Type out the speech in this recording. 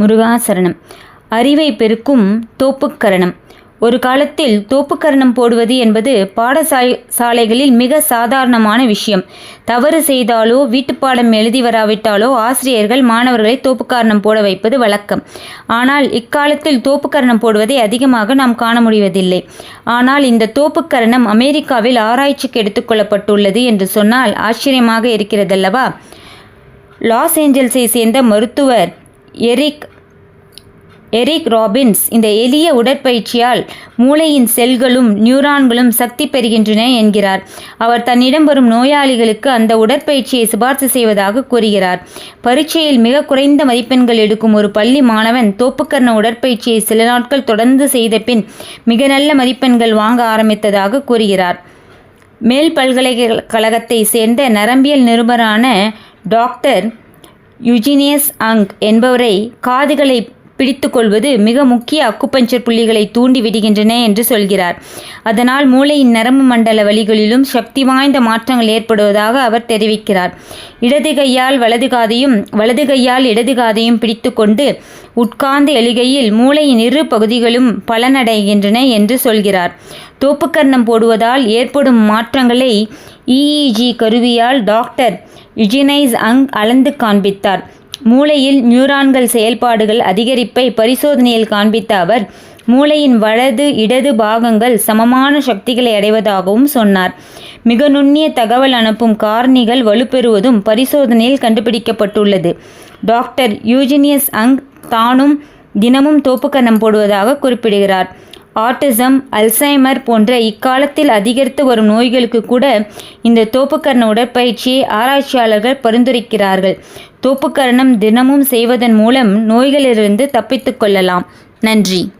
முருகாசரணம். அறிவை பெருக்கும் தோப்புக்கரணம். ஒரு காலத்தில் தோப்புக்கரணம் போடுவது என்பது பாடசாலை சாலைகளில் மிக சாதாரணமான விஷயம். தவறு செய்தாலோ வீட்டுப்பாடம் எழுதி வராவிட்டாலோ ஆசிரியர்கள் மாணவர்களை தோப்புக்கரணம் போட வைப்பது வழக்கம். ஆனால் இக்காலத்தில் தோப்புக்கரணம் போடுவதை அதிகமாக நாம் காண முடிவதில்லை. ஆனால் இந்த தோப்புக்கரணம் அமெரிக்காவில் ஆராய்ச்சிக்கு எடுத்துக்கொள்ளப்பட்டுள்ளது என்று சொன்னால் ஆச்சரியமாக இருக்கிறதல்லவா? லாஸ் ஏஞ்சல்ஸை சேர்ந்த மருத்துவர் எரிக் எரிக் ராபின்ஸ் இந்த எளிய உடற்பயிற்சியால் மூளையின் செல்களும் நியூரான்களும் சக்தி பெறுகின்றன என்கிறார். அவர் தன்னிடம் வரும் நோயாளிகளுக்கு அந்த உடற்பயிற்சியை சிபார்சு செய்வதாக கூறுகிறார். பரீட்சையில் மிக குறைந்த மதிப்பெண்கள் எடுக்கும் ஒரு பள்ளி மாணவன் தோப்புக்கர்ண உடற்பயிற்சியை சில நாட்கள் தொடர்ந்து செய்த பின் மிக நல்ல மதிப்பெண்கள் வாங்க ஆரம்பித்ததாக கூறுகிறார். மேல் பல்கலைக்கழகத்தை சேர்ந்த நரம்பியல் நிருபரான டாக்டர் யுஜினியஸ் அங் என்பவரை காதுகளை பிடித்துக்கொள்வது மிக முக்கிய அக்குப்பஞ்சர் புள்ளிகளை தூண்டி விடுகின்றன என்று சொல்கிறார். அதனால் மூளையின் நரம்பு மண்டல வழிகளிலும் சக்தி வாய்ந்த மாற்றங்கள் ஏற்படுவதாக அவர் தெரிவிக்கிறார். இடது கையால் வலது காதையும் வலது கையால் இடது காதையும் பிடித்துக்கொண்டு உட்கார்ந்து எழுகையில் மூளையின் இரு பகுதிகளும் பலனடைகின்றன என்று சொல்கிறார். தோப்புக்கர்ணம் போடுவதால் ஏற்படும் மாற்றங்களை இஇஜி கருவியால் டாக்டர் யுஜினைஸ் அங் அளந்து காண்பித்தார். மூளையில் நியூரான்கள் செயல்பாடுகள் அதிகரிப்பை பரிசோதனையில் காண்பித்த அவர் மூளையின் வலது இடது பாகங்கள் சமமான சக்திகளை அடைவதாகவும் சொன்னார். மிக நுண்ணிய தகவல் அனுப்பும் காரணிகள் வலுப்பெறுவதும் பரிசோதனையில் கண்டுபிடிக்கப்பட்டுள்ளது. டாக்டர் யூஜினியஸ் அங் தானும் தினமும் தோப்புக்கரணம் போடுவதாக குறிப்பிடுகிறார். ஆட்டிசம் அல்சைமர் போன்ற இக்காலத்தில் அதிகரித்து வரும் நோய்களுக்கு கூட இந்த தோப்புக்கரண உடற்பயிற்சியை ஆராய்ச்சியாளர்கள் பரிந்துரைக்கிறார்கள். தோப்புக்கரணம் தினமும் செய்வதன் மூலம் நோய்களிலிருந்து தப்பித்துக்கொள்ளலாம் நன்றி.